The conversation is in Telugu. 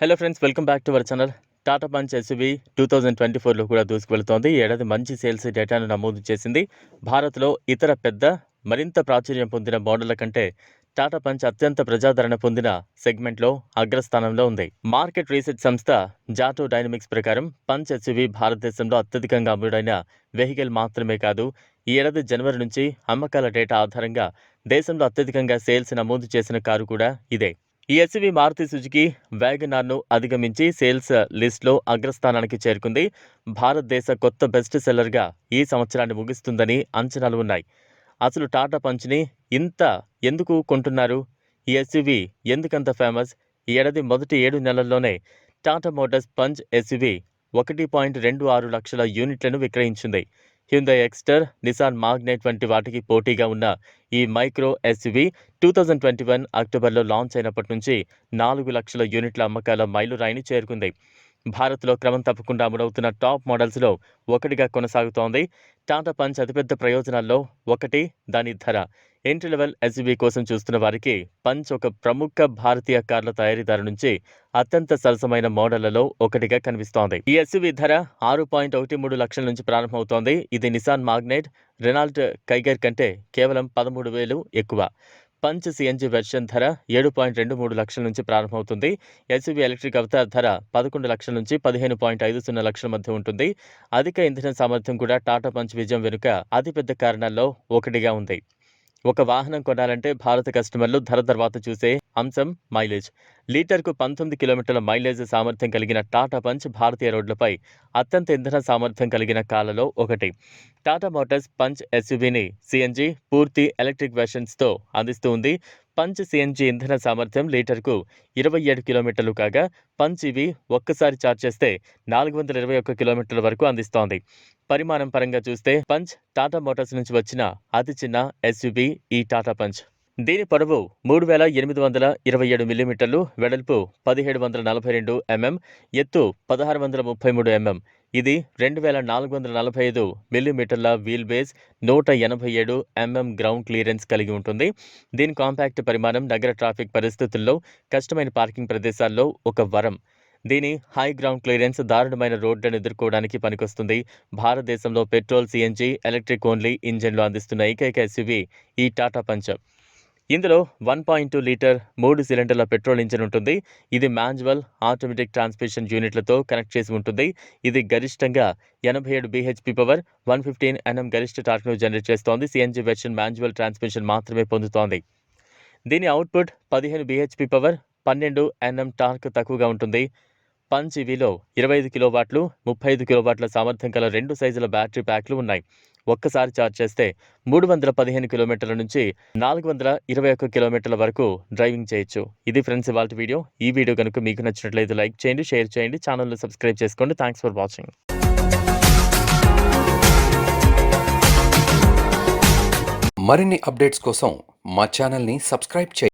Hello friends welcome back to our channel Tata Punch SUV two thousand twenty ఫోర్లో కూడా దూసుకువెళ్తోంది. ఏడాది మంచి సేల్స్ డేటాను నమోదు చేసింది. భారత్లో ఇతర పెద్ద మరింత ప్రాచుర్యం పొందిన మోడళ్ళ కంటే టాటా పంచ్ అత్యంత ప్రజాదరణ పొందిన సెగ్మెంట్లో అగ్రస్థానంలో ఉంది. మార్కెట్ రీసెర్చ్ సంస్థ జాటో డైనమిక్స్ ప్రకారం పంచ్ ఎస్యూవీ భారతదేశంలో అత్యధికంగా అమ్ముడైన వెహికల్ మాత్రమే కాదు ఈ ఏడాది జనవరి నుంచి అమ్మకాల డేటా ఆధారంగా దేశంలో అత్యధికంగా సేల్స్ నమోదు చేసిన కారు కూడా ఇదే. ఈ ఎస్వి మారుతి సుజుకి వ్యాగనార్ను అధిగమించి సేల్స్ లిస్ట్లో అగ్రస్థానానికి చేరుకుంది. భారతదేశ కొత్త బెస్ట్ సెల్లర్గా ఈ సంవత్సరాన్ని ముగిస్తుందని అంచనాలు ఉన్నాయి. అసలు టాటా పంచ్ని ఇంత ఎందుకు కొంటున్నారు? ఈ ఎస్యువి ఎందుకంత ఫేమస్? ఈ ఏడాది మొదటి ఏడు నెలల్లోనే టాటా మోటార్స్ పంచ్ ఎస్యువి ఒకటి పాయింట్ రెండు ఆరు లక్షల యూనిట్లను విక్రయించింది. హ్యుందై ఎక్స్టర్ నిసాన్ మాగ్నెట్ వంటి వాటికి పోటీగా ఉన్న ఈ micro SUV two thousand twenty one అక్టోబర్లో లాంచ్ అయినప్పటి నుంచి నాలుగు లక్షల యూనిట్ల అమ్మకాల మైలురాయిని చేరుకుంది. భారత్లో క్రమం తప్పకుండా అమలవుతున్న టాప్ మోడల్స్లో ఒకటిగా కొనసాగుతోంది. టాటా పంచ్ అతిపెద్ద ప్రయోజనాల్లో ఒకటి దాని ధర. ఎంట్రీ లెవెల్ ఎస్యూవీ కోసం చూస్తున్న వారికి పంచ్ ఒక ప్రముఖ భారతీయ కార్ల తయారీదారు నుంచి అత్యంత సరసమైన మోడళ్ళలో ఒకటిగా కనిపిస్తోంది. ఈ ఎస్యూవీ ధర ఆరు పాయింట్ ఒకటి మూడు లక్షల నుంచి ప్రారంభమవుతోంది. ఇది నిసాన్ మాగ్నెట్ రెనాల్ట్ కైగర్ కంటే కేవలం పదమూడు వేలు ఎక్కువ. పంచ్ సిఎన్జి వెర్షన్ ధర ఏడు పాయింట్ రెండు మూడు లక్షల నుంచి ప్రారంభమవుతుంది. ఎస్యూవీ ఎలక్ట్రిక్ అవతార్ ధర పదకొండు లక్షల నుంచి పదిహేను పాయింట్ ఐదు సున్నా లక్షల మధ్య ఉంటుంది. అధిక ఇంధన సామర్థ్యం కూడా టాటా పంచ్ విజయం వెనుక అతిపెద్ద కారణాల్లో ఒకటిగా ఉంది. ఒక వాహనం కొనాలంటే భారత కస్టమర్లు ధర తర్వాత చూసే అంశం మైలేజ్. లీటర్కు పంతొమ్మిది కిలోమీటర్ల మైలేజ్ సామర్థ్యం కలిగిన టాటా పంచ్ భారతీయ రోడ్లపై అత్యంత ఇంధన సామర్థ్యం కలిగిన కార్లలో ఒకటి. టాటా మోటార్స్ పంచ్ ఎస్యూవీని సిఎన్జి పూర్తి ఎలక్ట్రిక్ వెర్షన్స్తో అందిస్తూ ఉంది. పంచ్ సిఎన్జి ఇంధన సామర్థ్యం లీటర్కు ఇరవై ఏడు కిలోమీటర్లు కాగా పంచ్ ఇవి ఒక్కసారి ఛార్జ్ చేస్తే నాలుగు వందల ఇరవై ఒక్క కిలోమీటర్ల వరకు అందిస్తోంది. పరిమాణం పరంగా చూస్తే పంచ్ టాటా మోటార్స్ నుంచి వచ్చిన అతి చిన్న ఎస్యూవీ ఈ టాటా పంచ్. దీని పొడవు మూడు వేల ఎనిమిది వందల ఇరవై ఏడు మిల్లీమీటర్లు వెడల్పు పదిహేడు వందల నలభై రెండు ఎంఎం ఎత్తు పదహారు వందల ముప్పై మూడు ఎంఎం. ఇది రెండు వేల నాలుగు వందల నలభై ఐదు మిల్లీమీటర్ల వీల్ బేస్ నూట ఎనభై ఏడు ఎంఎం గ్రౌండ్ క్లియరెన్స్ కలిగి ఉంటుంది. దీని కాంపాక్ట్ పరిమాణం నగర ట్రాఫిక్ పరిస్థితుల్లో కష్టమైన పార్కింగ్ ప్రదేశాల్లో ఒక వరం. దీని హై గ్రౌండ్ క్లియరెన్స్ దారుణమైన రోడ్లను ఎదుర్కోవడానికి పనికొస్తుంది. భారతదేశంలో పెట్రోల్ సిఎన్జి ఎలక్ట్రిక్ ఓన్లీ ఇంజన్లు అందిస్తున్న ఏకైక ఎస్యూవీ ఈ టాటా పంచ్ ఇందులో వన్ పాయింట్ టూ లీటర్ మూడు సిలిండర్ల పెట్రోల్ ఇంజిన్ ఉంటుంది. ఇది మాన్యువల్ ఆటోమేటిక్ ట్రాన్స్మిషన్ యూనిట్లతో కనెక్ట్ చేసి ఉంటుంది. ఇది గరిష్టంగా ఎనభై ఏడు BHP power one fifteen NM గరిష్ట టార్క్ను జనరేట్ చేస్తోంది. సిఎన్జి వెర్షన్ మాన్యువల్ ట్రాన్స్మిషన్ మాత్రమే పొందుతోంది. దీని అవుట్పుట్ పదిహేను బీహెచ్పి పవర్ పన్నెండు ఎన్ఎం టార్క్ తక్కువగా ఉంటుంది. పంచ్ ఇవిలో ఇరవై ఐదు కిలోవాట్లు ముప్పై ఐదు కిలోవాట్ల సామర్థ్యం గల రెండు సైజుల బ్యాటరీ ప్యాక్లు ఉన్నాయి. ఒక్కసారి ఛార్జ్ చేస్తే మూడు వందల పదిహేను కిలోమీటర్ల నుంచి నాలుగు వందల ఇరవై ఒక్క కిలోమీటర్ల వరకు డ్రైవింగ్ చేయొచ్చు. ఇది ఫ్రెండ్స్ ఇవాళ వీడియో. ఈ వీడియో కనుక మీకు నచ్చినట్లయితే లైక్ చేయండి షేర్ చేయండి ఛానల్ను సబ్స్క్రైబ్ చేసుకోండి. థ్యాంక్స్ ఫర్ వాచింగ్ మరిన్ని అప్డేట్స్ కోసం మా ఛానల్ని సబ్స్క్రైబ్ చేయండి